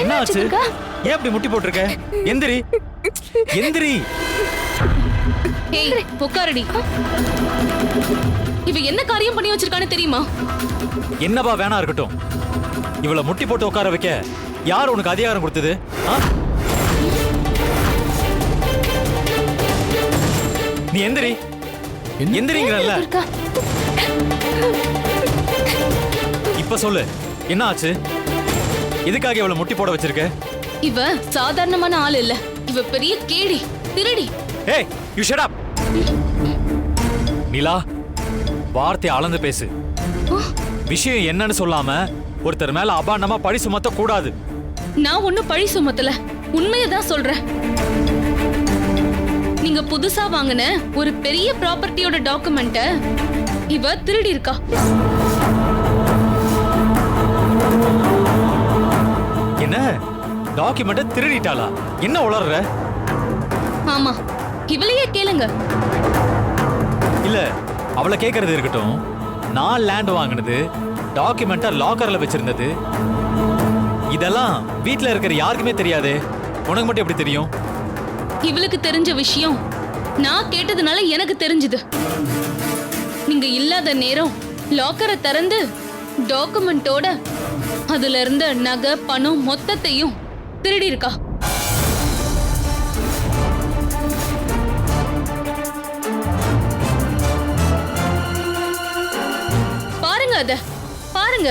என்ன ஆச்சு துர்கா? ஏன் இப்படி முட்டி போட்டிருக்க? எந்திரி. எந்திரி. ஏய் உட்காரடி. இவ என்ன காரியம் பண்ணி வச்சிருக்கான்னு தெரியுமா? என்னவா வேணா இருக்கட்டும். இவள முட்டி போட்டு உட்கார வைக்க யார் உனக்கு அதிகாரம் கொடுத்தது? நீ எந்திரி. எந்திரிங்கிறல்ல. துர்கா இப்ப சொல்லு. என்ன ஆச்சு? எதுக்காக இவள முட்டி போட வச்சிருக்க? இவ சாதாரணமான ஆள் இல்ல. இவ பெரிய கேடி திருடி. ஏய் யூ ஷட் அப் நிலா வார்த்தை அளந்து பேசு. விஷயம் என்னன்னு சொல்லாம ஒருத்தர் மேல அபாண்டமா பழி சுமத்த கூடாது. நான் ஒண்ணும் பழி சுமத்தல. உண்மையை தான் சொல்றேன். நீங்க புதுசா வாங்கின ஒரு பெரிய ப்ராப்பர்ட்டியோட டாக்குமெண்ட்ட இவ திருடி இருக்கா. என்ன டாக்குமெண்ட திருடிட்டாளா? என்ன உளர்ற? ஆமா இவளையே கேளுங்க. இல்ல அவளை கேக்குறது இருக்கட்டும். நான் லேண்ட் வாங்கினது டாக்குமெண்ட்டை லாக்கர்ல வச்சிருந்தது. இதெல்லாம் வீட்ல இருக்கிற யாருக்குமே தெரியாதே. உனக்கு மட்டும் எப்படி தெரியும்? இவளுக்கு தெரிஞ்ச விஷயம் நான் கேட்டதுனால எனக்கு தெரிஞ்சது. நீங்க இல்லாத நேரம் லாக்கரை திறந்து டாக்குமெண்டோட அதுல இருந்த நகை பணம் மொத்தத்தையும் திருடி இருக்கா பாருங்க அத பாருங்க.